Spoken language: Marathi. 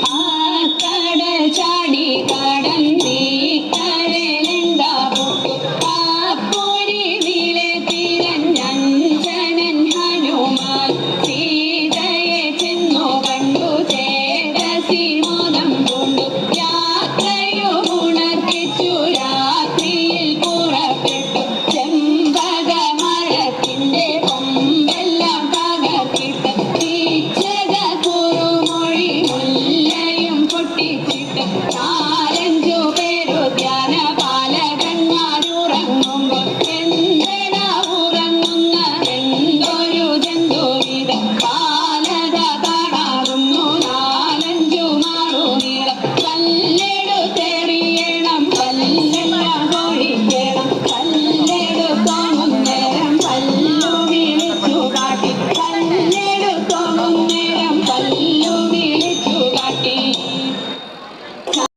आकाडच्या 一片片。